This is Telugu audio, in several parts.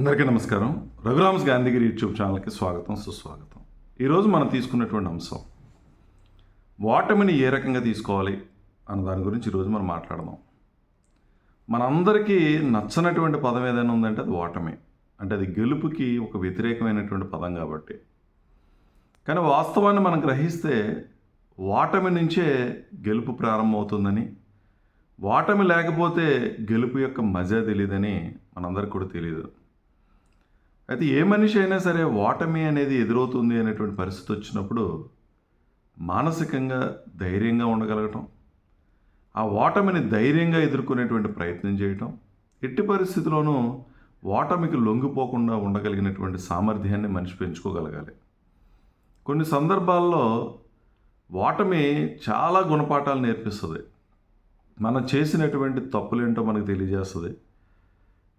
అందరికీ నమస్కారం. రఘురామ్స్ గాంధీగిరి యూట్యూబ్ ఛానల్కి స్వాగతం సుస్వాగతం. ఈరోజు మనం తీసుకున్నటువంటి అంశం ఓటమిని ఏ రకంగా తీసుకోవాలి అన్న దాని గురించి ఈరోజు మనం మాట్లాడదాం. మనందరికీ నచ్చనటువంటి పదం ఏదైనా ఉందంటే అది ఓటమి అంటే అది గెలుపుకి ఒక వ్యతిరేకమైనటువంటి పదం కాబట్టి. కానీ వాస్తవాన్ని మనం గ్రహిస్తే ఓటమి నుంచే గెలుపు ప్రారంభమవుతుందని ఓటమి లేకపోతే గెలుపు యొక్క మజా తెలియదని మనందరికి కూడా తెలియదు అయితే ఏ మనిషి అయినా సరే ఓటమి అనేది ఎదురవుతుంది అనేటువంటి పరిస్థితి వచ్చినప్పుడు మానసికంగా ధైర్యంగా ఉండగలగటం ఆ ఓటమిని ధైర్యంగా ఎదుర్కొనేటువంటి ప్రయత్నం చేయటం ఎట్టి పరిస్థితిలోనూ ఓటమికి లొంగిపోకుండా ఉండగలిగినటువంటి సామర్థ్యాన్ని మనిషి పెంచుకోగలగాలి. కొన్ని సందర్భాల్లో ఓటమి చాలా గుణపాఠాలు నేర్పిస్తుంది. మనం చేసినటువంటి తప్పులేంటో మనకు తెలియజేస్తుంది.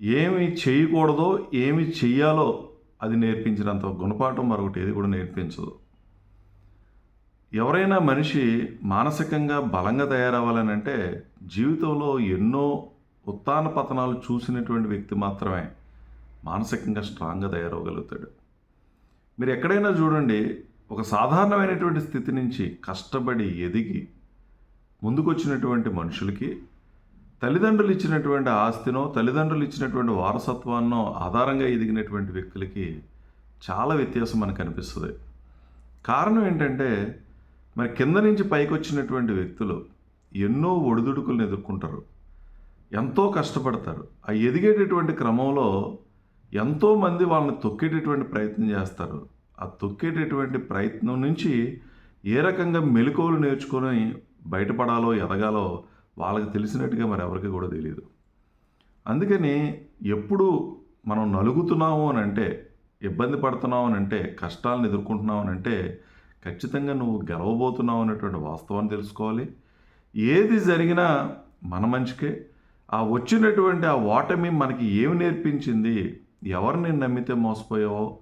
ఏమి చేయకూడదో ఏమి చెయ్యాలో అది నేర్పించినంత గుణపాఠం మరొకటి ఏది కూడా నేర్పించదు. ఎవరైనా మనిషి మానసికంగా బలంగా తయారవ్వాలని అంటే జీవితంలో ఎన్నో ఉత్తాన పతనాలు చూసినటువంటి వ్యక్తి మాత్రమే మానసికంగా స్ట్రాంగ్గా తయారవగలుగుతాడు మీరు ఎక్కడైనా చూడండి ఒక సాధారణమైనటువంటి స్థితి నుంచి కష్టపడి ఎదిగి ముందుకొచ్చినటువంటి మనుషులకి తల్లిదండ్రులు ఇచ్చినటువంటి ఆస్తినో తల్లిదండ్రులు ఇచ్చినటువంటి వారసత్వాన్నో ఆధారంగా ఎదిగినటువంటి వ్యక్తులకి చాలా వ్యత్యాసం మనకు కనిపిస్తుంది. కారణం ఏంటంటే మరి కింద నుంచి పైకి వచ్చినటువంటి వ్యక్తులు ఎన్నో ఒడిదుడుకులను ఎదుర్కొంటారు. ఎంతో కష్టపడతారు. ఆ ఎదిగేటటువంటి క్రమంలో ఎంతోమంది వాళ్ళని తొక్కేటటువంటి ప్రయత్నం చేస్తారు. ఆ తొక్కేటటువంటి ప్రయత్నం నుంచి ఏ రకంగా మెలకువలు నేర్చుకొని బయటపడాలో ఎదగాలో వాళ్ళకి తెలిసినట్టుగా మరి ఎవరికి కూడా తెలియదు అందుకని ఎప్పుడు మనం నలుగుతున్నాము అని అంటే ఇబ్బంది పడుతున్నావు అని అంటే కష్టాలను ఎదుర్కొంటున్నావు అని అంటే ఖచ్చితంగా నువ్వు గెలవబోతున్నావు అనేటువంటి వాస్తవాన్ని తెలుసుకోవాలి. ఏది జరిగినా మన మంచికే ఆ వచ్చినటువంటి ఆ ఓటమి మనకి ఏమి నేర్పించింది? ఎవరిని నమ్మితే మోసపోయావో?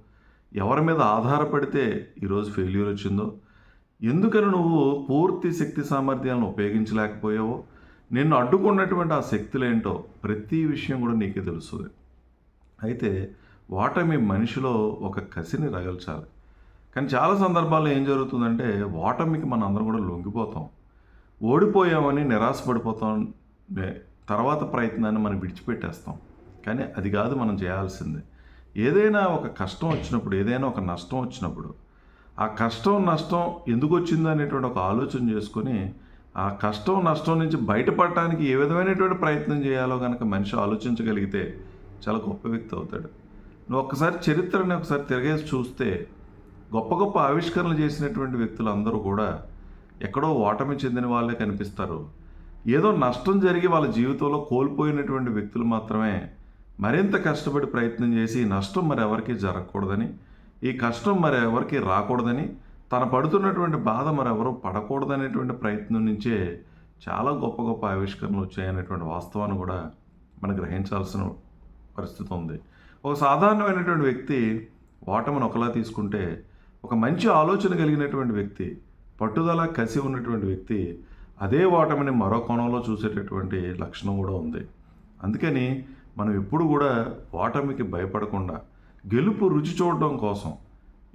ఎవరి మీద ఆధారపడితే ఈరోజు ఫెయిల్యూర్ వచ్చిందో? ఎందుకని నువ్వు పూర్తి శక్తి సామర్థ్యాలను ఉపయోగించలేకపోయావో? నిన్ను అడ్డుకున్నటువంటి ఆ శక్తులేంటో ప్రతి విషయం కూడా నీకే తెలుస్తుంది. అయితే ఓటమి మనిషిలో ఒక కసిని రగల్చాలి. కానీ చాలా సందర్భాల్లో ఏం జరుగుతుందంటే ఓటమికి మనం అందరం కూడా లొంగిపోతాం. ఓడిపోయామని నిరాశపడిపోతాం. తర్వాత ప్రయత్నాన్ని మనం విడిచిపెట్టేస్తాం. కానీ అది కాదు మనం చేయాల్సింది. ఏదైనా ఒక కష్టం వచ్చినప్పుడు ఏదైనా ఒక నష్టం వచ్చినప్పుడు ఆ కష్టం నష్టం ఎందుకు వచ్చింది అనేటువంటి ఒక ఆలోచన చేసుకొని ఆ కష్టం నష్టం నుంచి బయటపడటానికి ఏ విధమైనటువంటి ప్రయత్నం చేయాలో కనుక మనిషి ఆలోచించగలిగితే చాలా గొప్ప వ్యక్తి అవుతాడు. నువ్వు ఒక్కసారి చరిత్రని ఒకసారి తిరగేసి చూస్తే గొప్ప గొప్ప ఆవిష్కరణలు చేసినటువంటి వ్యక్తులు అందరూ కూడా ఎక్కడో ఓటమి చెందిన వాళ్ళే కనిపిస్తారు. ఏదో నష్టం జరిగి వాళ్ళ జీవితంలో కోల్పోయినటువంటి వ్యక్తులు మాత్రమే మరింత కష్టపడి ప్రయత్నం చేసి నష్టం మరి ఎవరికి జరగకూడదని ఈ కష్టం మరి ఎవరికి రాకూడదని తన పడుతున్నటువంటి బాధ మరి పడకూడదనేటువంటి ప్రయత్నం నుంచే చాలా గొప్ప గొప్ప ఆవిష్కరణలు వచ్చాయనేటువంటి వాస్తవాన్ని కూడా మనం గ్రహించాల్సిన పరిస్థితి ఉంది. ఒక సాధారణమైనటువంటి వ్యక్తి ఓటమిని ఒకలా తీసుకుంటే ఒక మంచి ఆలోచన కలిగినటువంటి వ్యక్తి పట్టుదల కసి ఉన్నటువంటి వ్యక్తి అదే ఓటమిని మరో కోణంలో చూసేటటువంటి లక్షణం కూడా ఉంది. అందుకని మనం ఎప్పుడు కూడా ఓటమికి భయపడకుండా గెలుపు రుచి చూడడం కోసం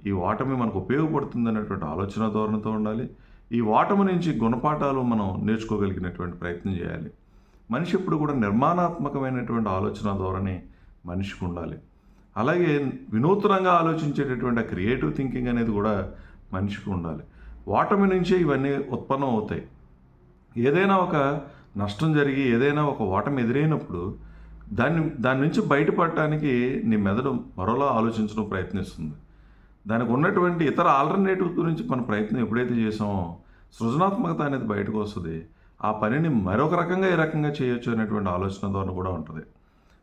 ఈ ఓటమి మనకు ఉపయోగపడుతుంది అనేటువంటి ఆలోచన ధోరణితో ఉండాలి. ఈ ఓటమి నుంచి గుణపాఠాలు మనం నేర్చుకోగలిగినటువంటి ప్రయత్నం చేయాలి. మనిషి ఎప్పుడు కూడా నిర్మాణాత్మకమైనటువంటి ఆలోచన ధోరణి మనిషికి ఉండాలి. అలాగే వినూత్నంగా ఆలోచించేటటువంటి ఆ క్రియేటివ్ థింకింగ్ అనేది కూడా మనిషికి ఉండాలి. ఓటమి నుంచే ఇవన్నీ ఉత్పన్నం అవుతాయి. ఏదైనా ఒక నష్టం జరిగి ఏదైనా ఒక ఓటమి ఎదురైనప్పుడు దాన్ని దాని నుంచి బయటపడటానికి నీ మెదడు మరోలా ఆలోచించడం ప్రయత్నిస్తుంది. దానికి ఉన్నటువంటి ఇతర ఆల్టర్నేటివ్ గురించి మన ప్రయత్నం ఎప్పుడైతే చేసామో సృజనాత్మకత అనేది బయటకు వస్తుంది. ఆ పనిని మరొక రకంగా ఏ రకంగా చేయొచ్చు అనేటువంటి ఆలోచన ద్వారా కూడా ఉంటుంది.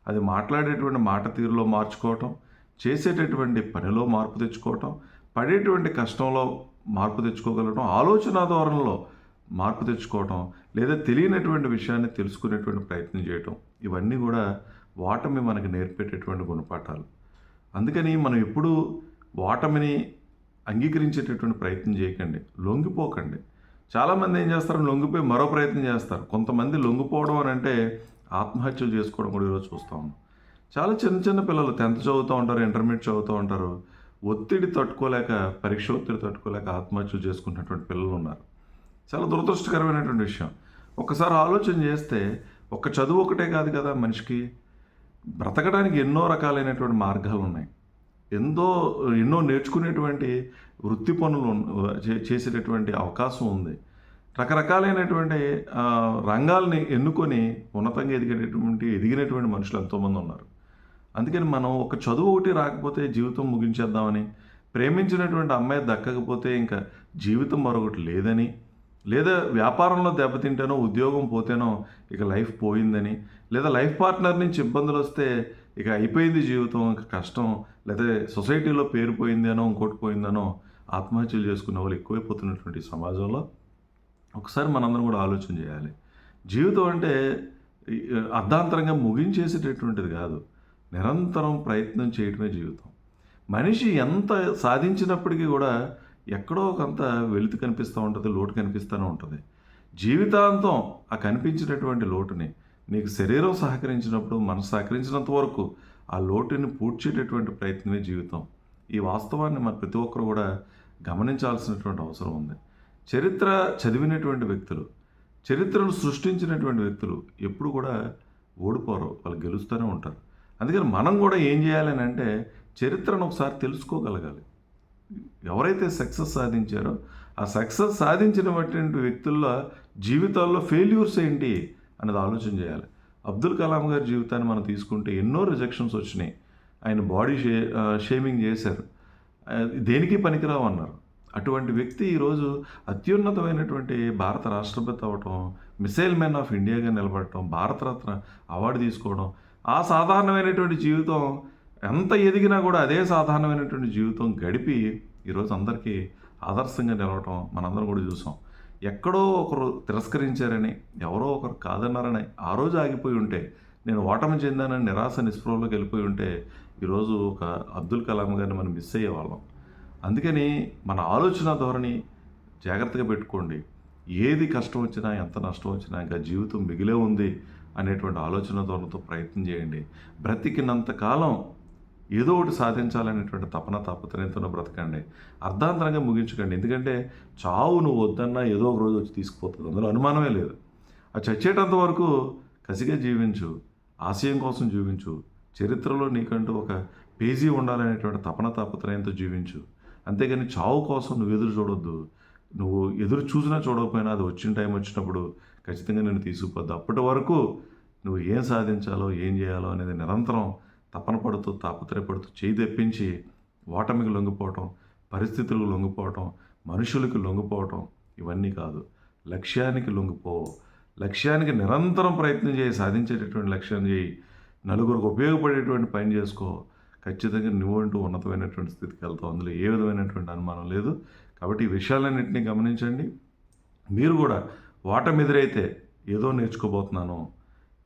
అది మాట్లాడేటువంటి మాట తీరులో మార్చుకోవటం చేసేటటువంటి పనిలో మార్పు తెచ్చుకోవటం పడేటువంటి కష్టంలో మార్పు తెచ్చుకోగలగటం ఆలోచన ధోరణిలో మార్పు తెచ్చుకోవటం లేదా తెలియనటువంటి విషయాన్ని తెలుసుకునేటువంటి ప్రయత్నం చేయటం ఇవన్నీ కూడా వాటమి మనకు నేర్పేటటువంటి గుణపాఠాలు. అందుకని మనం ఎప్పుడూ ఓటమిని అంగీకరించేటటువంటి ప్రయత్నం చేయకండి. లొంగిపోకండి. చాలామంది ఏం చేస్తారు? లొంగిపోయి మరో ప్రయత్నం చేస్తారు. కొంతమంది లొంగిపోవడం అని అంటే ఆత్మహత్యలు చేసుకోవడం కూడా ఈరోజు చూస్తా చాలా చిన్న చిన్న పిల్లలు టెన్త్ చదువుతూ ఉంటారు ఇంటర్మీడియట్ చదువుతూ ఉంటారు. ఒత్తిడి తట్టుకోలేక పరీక్ష ఒత్తిడి తట్టుకోలేక ఆత్మహత్యలు చేసుకున్నటువంటి పిల్లలు ఉన్నారు. చాలా దురదృష్టకరమైనటువంటి విషయం. ఒకసారి ఆలోచన చేస్తే ఒక చదువు ఒకటే కాదు కదా మనిషికి. బ్రతకడానికి ఎన్నో రకాలైనటువంటి మార్గాలు ఉన్నాయి ఎంతో ఎన్నో నేర్చుకునేటువంటి వృత్తి పనులు చే- చేసేటటువంటి అవకాశం ఉంది. రకరకాలైనటువంటి రంగాల్ని ఎన్నుకొని ఉన్నతంగా ఎదిగేటటువంటి ఎదిగినటువంటి మనుషులు ఎంతోమంది ఉన్నారు. అందుకని మనం ఒక చదువు ఒకటి రాకపోతే జీవితం ముగించేద్దామని ప్రేమించినటువంటి అమ్మాయి దక్కకపోతే ఇంకా జీవితం మరొకటి లేదని లేదా వ్యాపారంలో దెబ్బతింటేనో ఉద్యోగం పోతేనో ఇక లైఫ్ పోయిందని లేదా లైఫ్ పార్ట్నర్ నుంచి ఇబ్బందులు వస్తే ఇక అయిపోయింది జీవితం ఇంకా కష్టం. లేదా సొసైటీలో పేరు పోయిందనో ఇంకోటి పోయిందనో ఆత్మహత్యలు చేసుకునే వాళ్ళు ఎక్కువైపోతున్నటువంటి సమాజంలో ఒకసారి మనందరం కూడా ఆలోచన చేయాలి. జీవితం అంటే అర్ధాంతరంగా ముగించేసేటటువంటిది కాదు. నిరంతరం ప్రయత్నం చేయటమే జీవితం. మనిషి ఎంత సాధించినప్పటికీ కూడా ఎక్కడో కొంత వెలుతు కనిపిస్తూ ఉంటుంది లోటు కనిపిస్తూనే ఉంటుంది. జీవితాంతం ఆ కనిపించినటువంటి లోటుని నీకు శరీరం సహకరించినప్పుడు మనసు సహకరించినంత వరకు ఆ లోటుని పూడ్చేటటువంటి ప్రయత్నమే జీవితం. ఈ వాస్తవాన్ని మన ప్రతి ఒక్కరు కూడా గమనించాల్సినటువంటి అవసరం ఉంది. చరిత్ర చదివినటువంటి వ్యక్తులు చరిత్రను సృష్టించినటువంటి వ్యక్తులు ఎప్పుడు కూడా ఓడిపోరు వాళ్ళు గెలుస్తూనే ఉంటారు. అందుకని మనం కూడా ఏం చేయాలని అంటే చరిత్రను ఒకసారి తెలుసుకోగలగాలి. ఎవరైతే సక్సెస్ సాధించారో ఆ సక్సెస్ సాధించినటువంటి వ్యక్తుల్లో జీవితాల్లో ఫెయిల్యూర్స్ ఏంటి? అనేది ఆలోచన చేయాలి. అబ్దుల్ కలాం గారి జీవితాన్ని మనం తీసుకుంటే ఎన్నో రిజెక్షన్స్ వచ్చినాయి. ఆయన బాడీ షే షేమింగ్ చేశారు. దేనికి పనికిరావు అన్నారు. అటువంటి వ్యక్తి ఈరోజు అత్యున్నతమైనటువంటి భారత రాష్ట్రపతి అవ్వటం మిసైల్ మ్యాన్ ఆఫ్ ఇండియాగా నిలబడటం భారతరత్న అవార్డు తీసుకోవడం ఆ సాధారణమైనటువంటి జీవితం ఎంత ఎదిగినా కూడా అదే సాధారణమైనటువంటి జీవితం గడిపి ఈరోజు అందరికీ ఆదర్శంగా నిలవటం మనందరం కూడా చూసాం. ఎక్కడో ఒకరు తిరస్కరించారని ఎవరో ఒకరు కాదన్నారని ఆ రోజు ఆగిపోయి ఉంటే నేను ఓటమి చెందానని నిరాశ నిస్పృహలోకి వెళ్ళిపోయి ఉంటే ఈరోజు ఒక అబ్దుల్ కలాం గారిని మనం మిస్ అయ్యేవాళ్ళం. అందుకని మన ఆలోచన ధోరణి జాగ్రత్తగా పెట్టుకోండి. ఏది కష్టం వచ్చినా ఎంత నష్టం వచ్చినా ఇంకా జీవితం మిగిలే ఉంది అనేటువంటి ఆలోచన ధోరణితో ప్రయత్నం చేయండి. బ్రతికినంత కాలం ఏదో ఒకటి సాధించాలనేటువంటి తపన తాపత్రయంతో బ్రతకండి. అర్ధాంతరంగా ముగించకండి. ఎందుకంటే చావు నువ్వు వద్దన్నా ఏదో ఒక రోజు వచ్చి తీసుకుపోతుంది. అందులో అనుమానమే లేదు. ఆ చచ్చేటంత వరకు కసిగా జీవించు. ఆశయం కోసం జీవించు. చరిత్రలో నీకంటూ ఒక పేజీ ఉండాలనేటువంటి తపన తాపత్రయంతో జీవించు. అంతేగాని చావు కోసం నువ్వు ఎదురు చూడొద్దు. నువ్వు ఎదురు చూసినా చూడకపోయినా అది వచ్చిన టైం వచ్చినప్పుడు ఖచ్చితంగా నేను తీసుకుపోద్దు. అప్పటి వరకు నువ్వు ఏం సాధించాలో ఏం చేయాలో అనేది నిరంతరం తపన పడుతూ తాపత్రయపడుతూ చేయి తెప్పించి ఓటమికి లొంగిపోవటం పరిస్థితులకు లొంగిపోవటం మనుషులకు లొంగిపోవటం ఇవన్నీ కాదు. లక్ష్యానికి లొంగిపో. లక్ష్యానికి నిరంతరం ప్రయత్నం చేయి సాధించేటటువంటి లక్ష్యం చేయి. నలుగురికి ఉపయోగపడేటువంటి పని చేసుకో. ఖచ్చితంగా నువ్వు అంటూ ఉన్నతమైనటువంటి స్థితికి వెళ్తావు. అందులో ఏ విధమైనటువంటి అనుమానం లేదు. కాబట్టి ఈ విషయాలన్నింటినీ గమనించండి. మీరు కూడా ఓటమి ఎదురైతే ఏదో నేర్చుకోబోతున్నాను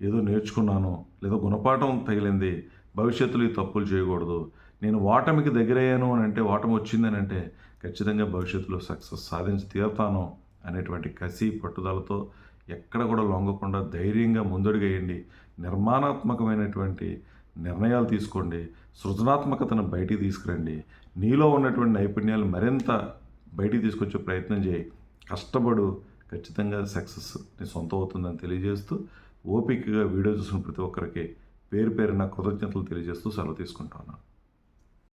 ఏదో నేర్చుకున్నాను లేదా గుణపాఠం తగిలింది భవిష్యత్తులో ఈ తప్పులు చేయకూడదు. నేను ఓటమికి దగ్గరయ్యాను అని అంటే ఓటమి వచ్చిందని అంటే ఖచ్చితంగా భవిష్యత్తులో సక్సెస్ సాధించి తీరుతాను అనేటువంటి కసి పట్టుదలతో ఎక్కడ కూడా లొంగకుండా ధైర్యంగా ముందడుగేయండి. నిర్మాణాత్మకమైనటువంటి నిర్ణయాలు తీసుకోండి. సృజనాత్మకతను బయటికి తీసుకురండి. నీలో ఉన్నటువంటి నైపుణ్యాలు మరింత బయటికి తీసుకొచ్చే ప్రయత్నం చేయి. కష్టపడు ఖచ్చితంగా సక్సెస్ నీ సొంతం అవుతుందని తెలియజేస్తూ ఓపికగా వీడియో చూసిన ప్రతి ఒక్కరికి పేరు పేరున కృతజ్ఞతలు తెలియజేస్తూ సెలవు తీసుకుంటున్నాను